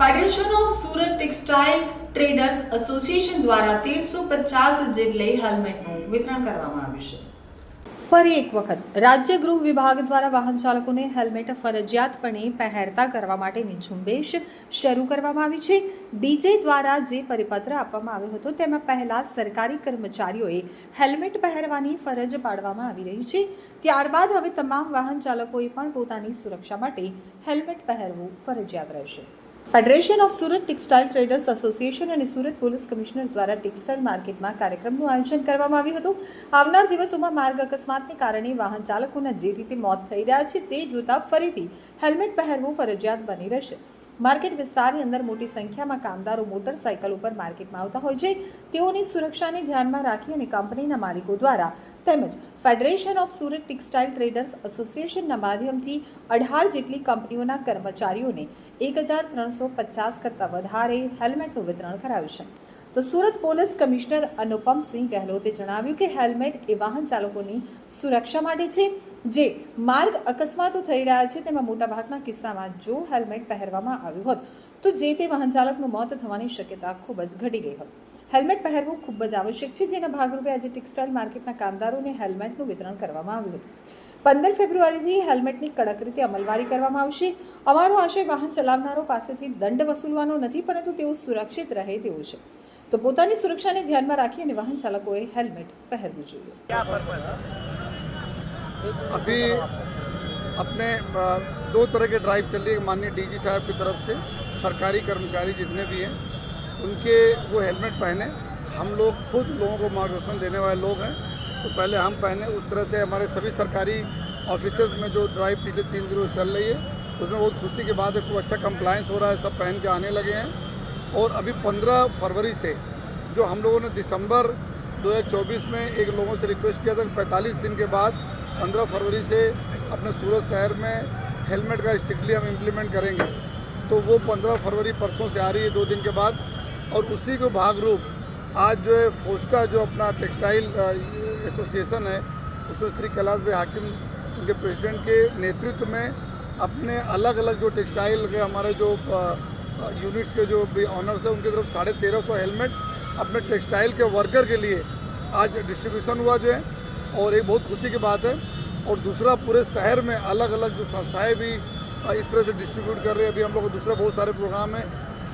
Federation of Surat textile traders association દ્વારા તેરસો પચાસ જેટલી હેલ્મેટનું વિતરણ કરવામાં આવ્યું છે. ફરી એક વખત, રાજ્ય ગૃહ વિભાગ દ્વારા વાહન ચાલકોને હેલ્મેટ ફરજિયાતપણે પહેરતા કરવા માટેની ઝુંબેશ શરૂ કરવામાં આવી છે. ડીજે દ્વારા જે પરિપત્ર આપવામાં આવ્યો હતો, તેમાં પહેલા સરકારી કર્મચારીઓએ હેલ્મેટ પહેરવાની ફરજ પાડવામાં આવી રહી છે. ત્યારબાદ હવે તમામ વાહન ચાલકોએ પણ પોતાની સુરક્ષા માટે હેલ્મેટ પહેરવું ફરજિયાત રહેશે. Federation of Surat textile traders association અને સુરત પોલીસ કમિશનર દ્વારા ટેક્સટાઇલ માર્કેટમાં કાર્યક્રમનું આયોજન કરવામાં આવ્યું હતું. આવનાર દિવસોમાં માર્ગ અકસ્માતને કારણે વાહન ચાલકોના જે રીતે મોત થઈ રહ્યા છે તે જોતા ફરીથી હેલ્મેટ પહેરવું ફરજિયાત બની રહેશે. માર્કેટ વિસ્તારની અંદર મોટી સંખ્યામાં કામદારો મોટરસાયકલ ઉપર માર્કેટમાં આવતા હોય છે. તેઓની સુરક્ષાને ધ્યાનમાં રાખી અને કંપનીના માલિકો દ્વારા તેમજ federation of Surat textile traders એસોસિએશનના માધ્યમથી અઢાર જેટલી કંપનીઓના કર્મચારીઓને એક હજાર ત્રણસો પચાસ કરતાં વધારે હેલ્મેટનું વિતરણ કરાયું છે. તો સુરત પોલીસ કમિશનર અનુપમસિંહ ગહેલોતે જણાવ્યું કે હેલ્મેટ એ વાહન ચાલકોની સુરક્ષા માટે છે. જે માર્ગ અકસ્માતો થઈ રહ્યા છે, તેમાં મોટાભાગના કિસ્સામાં જો હેલ્મેટ પહેરવામાં આવ્યું હોત, તો જે તે વાહન ચાલકનું મોત થવાની શક્યતા ખૂબ જ ઘટી ગઈ હોત. હેલ્મેટ પહેરવું ખૂબ જ આવશ્યક છે, જેના ભાગરૂપે આજે ટેક્સટાઇલ માર્કેટના કામદારોને હેલ્મેટનું વિતરણ કરવામાં આવ્યું હતું. પંદર ફેબ્રુઆરીથી હેલ્મેટની કડક રીતે અમલવારી કરવામાં આવશે. અમારો આશય વાહન ચલાવનારો પાસેથી દંડ વસૂલવાનો નથી, પરંતુ તેઓ સુરક્ષિત રહે તેવું છે. તો પોતાની સુરક્ષાને ધ્યાનમાં રાખી અને વાહન ચાલકોએ હેલ્મેટ પહેરવું જોઈએ अभी अपने अ, दो तरह के ड्राइव चल रही है माननीय डीजी साहब की तरफ से सरकारी कर्मचारी जितने भी हैं उनके वो हेलमेट पहने हम लोग खुद लोगों को मार्गदर्शन देने वाले लोग हैं तो पहले हम पहने उस तरह से हमारे सभी सरकारी ऑफिसेज में जो ड्राइव पिछले तीन दिनों से चल रही है उसमें बहुत खुशी की बात है खूब अच्छा कंप्लायंस हो रहा है सब पहन के आने लगे हैं और अभी पंद्रह फरवरी से जो हम लोगों ने दिसंबर 2024 में एक लोगों से रिक्वेस्ट किया था कि 45 दिन के बाद 15 फरवरी से अपने सूरत शहर में हेलमेट का स्ट्रिक्टली हम इम्प्लीमेंट करेंगे। तो वो 15 फरवरी परसों से आ रही है, दो दिन के बाद। और उसी को भाग रूप आज जो है फोस्टा जो अपना टेक्सटाइल एसोसिएशन है, उसमें श्री कैलाश भाई हाकिम उनके प्रेसिडेंट के नेतृत्व में अपने अलग अलग जो टेक्सटाइल के हमारे जो यूनिट्स के जो भी ऑनर्स हैं, उनकी तरफ़ साढ़े तेरह सौ हेलमेट अपने टेक्सटाइल के वर्कर के लिए आज डिस्ट्रीब्यूशन हुआ जो है, और एक बहुत खुशी की बात है। और दूसरा, पूरे शहर में अलग अलग जो संस्थाएँ भी इस तरह से डिस्ट्रीब्यूट कर रहे हैं। अभी हम लोग को दूसरे बहुत सारे प्रोग्राम हैं,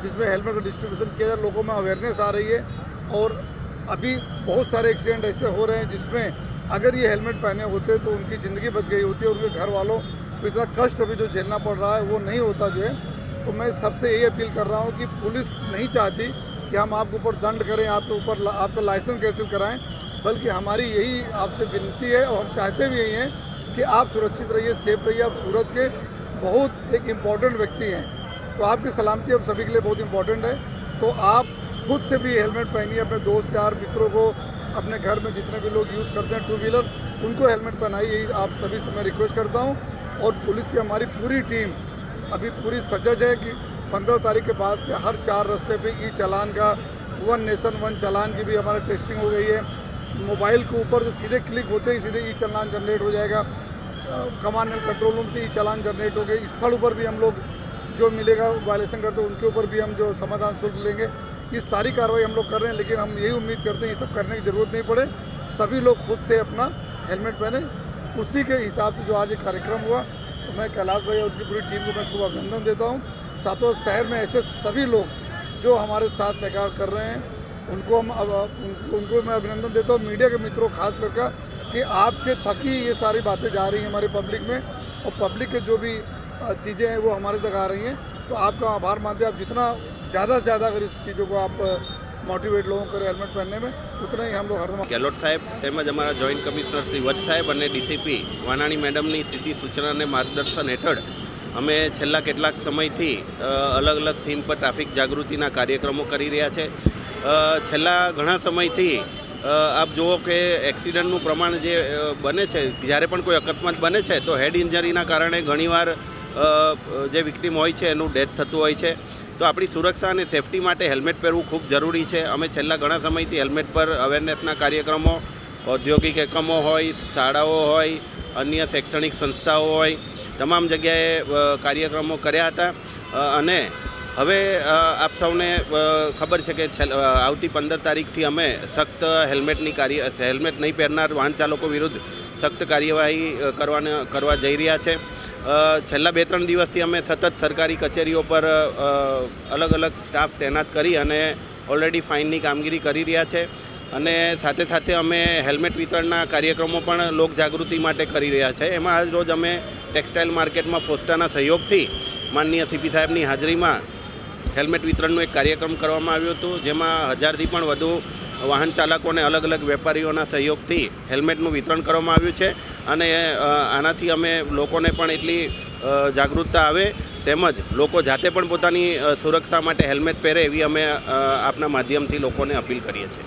जिसमें हेलमेट का डिस्ट्रीब्यूशन किया जा लोगों में अवेयरनेस आ रही है। और अभी बहुत सारे एक्सीडेंट ऐसे हो रहे हैं, जिसमें अगर ये हेलमेट पहने होते तो उनकी ज़िंदगी बच गई होती है उनके घर वालों को इतना कष्ट अभी जो झेलना पड़ रहा है, वो नहीं होता जो है। तो मैं सबसे यही अपील कर रहा हूँ कि पुलिस नहीं चाहती कि हम आपके ऊपर दंड करें, आपके ऊपर आपका लाइसेंस कैंसिल कराएँ, बल्कि हमारी यही आपसे विनती है और हम चाहते भी यही हैं कि आप सुरक्षित रहिए सेफ़ रहिए। आप सूरत के बहुत एक इंपॉर्टेंट व्यक्ति हैं। तो आपकी सलामती हम सभी के लिए बहुत इंपॉर्टेंट है। तो आप खुद से भी हेलमेट पहनिए, अपने दोस्त, यार, मित्रों को, अपने घर में जितने भी लोग यूज़ करते हैं टू व्हीलर उनको हेलमेट पहनाइए। आप सभी से मैं रिक्वेस्ट करता हूँ और पुलिस की हमारी पूरी टीम अभी पूरी सजज है कि पंद्रह तारीख के बाद से हर चार रास्ते पे ई चालान का, वन नेशन, वन चालान की भी हमारी टेस्टिंग हो गई है। मोबाइल के ऊपर से सीधे क्लिक होते ही सीधे ई चालान जनरेट हो जाएगा। कमांड एंड कंट्रोल रूम से ई चालान जनरेट हो गए। स्थल ऊपर भी हम लोग जो मिलेगा वायलेशन करते हैं, उनके ऊपर भी हम जो समाधान शुल्क लेंगे। ये सारी कार्रवाई हम लोग कर रहे हैं, लेकिन हम यही उम्मीद करते हैं, ये सब करने की ज़रूरत नहीं पड़े। सभी लोग खुद से अपना हेलमेट पहने, उसी के हिसाब से जो आज ये कार्यक्रम हुआ तो मैं कैलाश भाई और उनकी पूरी टीम को मैं खूब अभिनंदन देता हूँ। सातों शहर में ऐसे सभी लोग जो हमारे साथ सहकार कर रहे हैं उनको हम अब उनको, मैं अभिनंदन देता हूँ। मीडिया के मित्रों खास करके कि आपके थक ये सारी बातें जा रही हैं हमारे पब्लिक में और पब्लिक के जो भी चीज़ें हैं वो हमारे तक आ रही हैं। तो आपका आभार मानते हैं। आप जितना ज़्यादा से ज़्यादा अगर इस चीज़ों को आप मोटिवेट लोगों करें हेलमेट पहनने में उतना ही हम लोग हरदम ગેલોટ સાહેબ તેમજ અમારા જોઈન્ટ કમિશનર શ્રી વત્સ સાહેબ અને ડીસીપી વાનાણી મેડમની સીધી સૂચના અને માર્ગદર્શન હેઠળ અમે છેલ્લા કેટલાક સમયથી અ, અલગ અલગ થીમ પર ટ્રાફિક જાગૃતિના કાર્યક્રમો કરી રહ્યા છે અ, છેલ્લા ઘણા સમયથી અ, આપ જુઓ કે એક્સિડન્ટનું પ્રમાણ જે અ, બને છે જ્યારે પણ કોઈ અકસ્માત બને છે તો હેડ ઇન્જરીના કારણે ઘણીવાર અ, જે વિક્ટીમ હોય છે એનું ડેથ થતું હોય છે તો આપણી સુરક્ષા અને સેફટી માટે હેલ્મેટ પહેરવું ખૂબ જરૂરી છે. અમે છેલ્લા ઘણા સમયથી હેલ્મેટ પર અવેરનેસના કાર્યક્રમો, ઔદ્યોગિક એકમો હોય, શાળાઓ હોય, અન્ય શૈક્ષણિક સંસ્થાઓ હોય, તમામ જગ્યાએ કાર્યક્રમો કર્યા હતા. અને હવે આપ સૌને ખબર છે કે આવતી પંદર તારીખથી અમે સખ્ત હેલ્મેટની કાર્ય હેલ્મેટ નહીં પહેરનાર વાહન ચાલકો વિરુદ્ધ સખ્ત કાર્યવાહી કરવાને, કરવા જઈ રહ્યા છે. છેલ્લા બે ત્રણ દિવસથી અમે સતત સરકારી કચેરીઓ પર અલગ અલગ સ્ટાફ તૈનાત કરી અને ઓલરેડી ફાઇનની કામગીરી કરી રહ્યા છે. અને સાથે સાથે અમે હેલ્મેટ વિતરણના કાર્યક્રમો પણ લોકજાગૃતિ માટે કરી રહ્યા છે. એમાં આજ રોજ અમે ટેક્સટાઇલ માર્કેટમાં ફોસ્ટાના સહયોગથી માનનીય સીપી સાહેબની હાજરીમાં હેલ્મેટ વિતરણનો એક કાર્યક્રમ કરવામાં આવ્યો હતો, જેમાં હજારથી પણ વધુ વાહન ચાલકોને અલગ અલગ વેપારીઓના સહયોગથી હેલ્મેટનું વિતરણ કરવામાં આવ્યું છે. અને આનાથી અમે લોકોને પણ એટલી જાગૃતતા આવે તેમજ લોકો જાતે પણ પોતાની સુરક્ષા માટે હેલ્મેટ પહેરે એવી અમે આપના માધ્યમથી લોકોને અપીલ કરીએ છીએ.